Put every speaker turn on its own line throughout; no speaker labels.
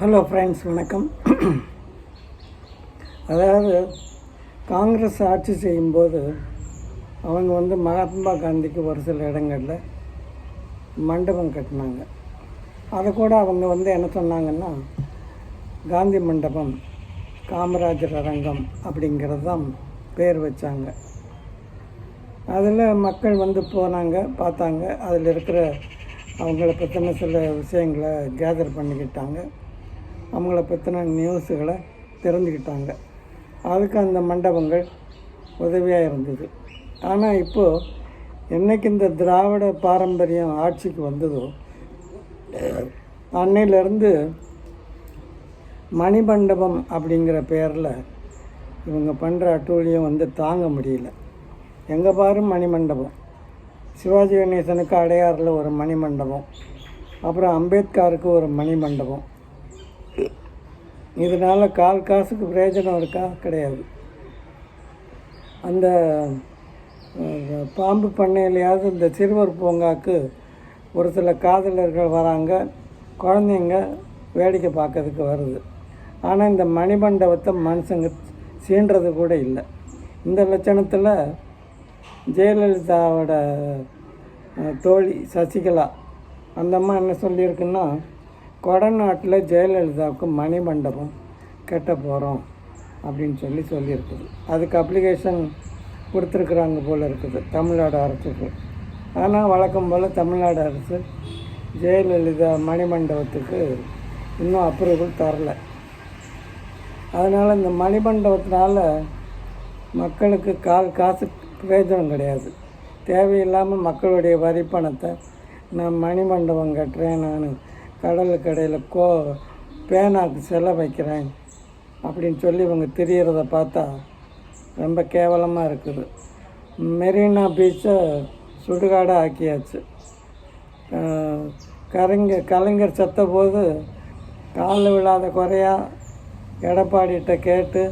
Hello friends வணக்கம். அதாவது காங்கிரஸ் ஆட்சி செய்யும்போது அவங்க வந்து மகாத்மா காந்திக்கு ஒரு சில இடங்களில் மண்டபம் கட்டினாங்க. அதை கூட அவங்க வந்து என்ன சொன்னாங்கன்னா காந்தி மண்டபம் காமராஜர் அரங்கம் அப்படிங்கிறது தான் பேர் வச்சாங்க. அதில் மக்கள் வந்து போனாங்க பார்த்தாங்க. அதில் இருக்கிற அவங்கள பற்றின சில விஷயங்களை கேதர் பண்ணிக்கிட்டாங்க. அவங்கள பற்றின நியூஸுகளை தெரிஞ்சுக்கிட்டாங்க. அதுக்கு அந்த மண்டபங்கள் உதவியாக இருந்தது. ஆனால் இப்போது என்னைக்கு இந்த திராவிட பாரம்பரியம் ஆட்சிக்கு வந்ததோ அன்னையிலேருந்து மணிமண்டபம் அப்படிங்கிற பேரில் இவங்க பண்ணுற அட்டூழியம் வந்து தாங்க முடியல. எங்கே பாரு மணிமண்டபம். சிவாஜி கணேசனுக்கு அடையாறில் ஒரு மணிமண்டபம். அப்புறம் அம்பேத்கருக்கு ஒரு மணிமண்டபம். இதனால் கால் காசுக்கு பிரயோஜனம் இருக்கா? கிடையாது. அந்த பாம்பு பண்ணையிலையாவது இந்த சிறுவர் பூங்காக்கு ஒரு சில காதலர்கள் வராங்க. குழந்தைங்க வேடிக்கை பார்க்கறதுக்கு வருது. ஆனால் இந்த மணிமண்டபத்தை மனுஷங்க சீன்றது கூட இல்லை. இந்த லட்சணத்தில் ஜெயலலிதாவோட தோழி சசிகலா அந்த அம்மா என்ன சொல்லியிருக்குன்னா கொடநாட்டில் ஜெயலலிதாவுக்கு மணிமண்டபம் கட்ட போகிறோம் அப்படின்னு சொல்லி சொல்லியிருக்குது. அதுக்கு அப்ளிகேஷன் கொடுத்துருக்குறாங்க போல் இருக்குது தமிழ்நாடு அரசுக்கு. ஆனால் வழக்கம் போல் தமிழ்நாடு அரசு ஜெயலலிதா மணிமண்டபத்துக்கு இன்னும் அப்ரூவல் தரல. அதனால் இந்த மணிமண்டபத்தினால மக்களுக்கு கால் காசு பிரயோஜனம் கிடையாது. தேவையில்லாமல் மக்களுடைய வரி பணத்தை நான் மணிமண்டபம் கட்டுறேன் நான் கடலுக்கு இடையில் கோ பேனாக்கு செலை வைக்கிறேன் அப்படின்னு சொல்லி இவங்க திரியறத பார்த்தா ரொம்ப கேவலமாக இருக்குது. மெரினா பீச்சை சுடுகாடாக ஆக்கியாச்சு. கலைஞர் கலைஞர் செத்த போது காலில் விழாத குறையா எடப்பாடிகிட்ட கேட்டு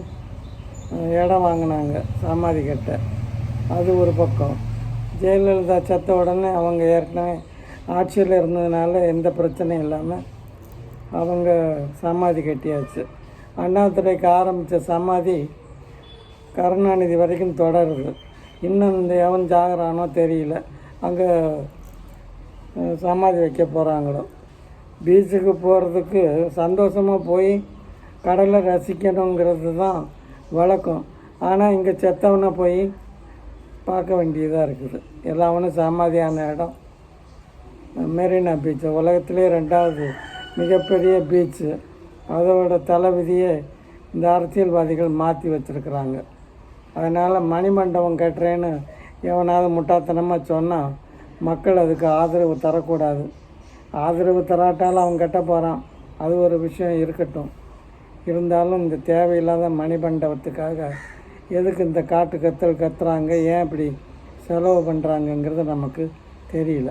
இடம் வாங்கினாங்க சமாதிக்கிட்ட அது ஒரு பக்கம். ஜெயலலிதா செத்த உடனே அவங்க ஏற்கனவே ஆட்சியில் இருந்ததுனால எந்த பிரச்சனையும் இல்லாமல் அவங்க சமாதி கட்டியாச்சு. அண்ணாதுரைக்கு ஆரம்பித்த சமாதி கருணாநிதி வரைக்கும் தொடருது. இன்னும் இந்த எவன் ஜாகிறானோ தெரியல. அங்கே சமாதி வைக்க போகிறாங்களோ பீச்சுக்கு போகிறதுக்கு சந்தோஷமாக போய் கடலை ரசிக்கணுங்கிறது தான் வழக்கம். ஆனால் இங்கே செத்தவனை போய் பார்க்க வேண்டியதாக இருக்குது. எல்லாவனும் சமாதியான இடம். மெரினா பீச் உலகத்திலே ரெண்டாவது மிகப்பெரிய பீச்சு அதோட தளபதியே இந்த அரசியல்வாதிகள் மாற்றி வச்சுருக்குறாங்க. அதனால் மணிமண்டபம் கட்டுறேன்னு எவனாவது முட்டாத்தனமாக சொன்னால் மக்கள் அதுக்கு ஆதரவு தரக்கூடாது. ஆதரவு தராட்டாலும் அவன் கட்ட போகிறான் அது ஒரு விஷயம் இருக்கட்டும். இருந்தாலும் இந்த தேவையில்லாத மணிமண்டபத்துக்காக எதுக்கு இந்த காட்டு கத்தல் கத்துறாங்க? ஏன் இப்படி செலவு பண்ணுறாங்கங்கிறது நமக்கு தெரியல.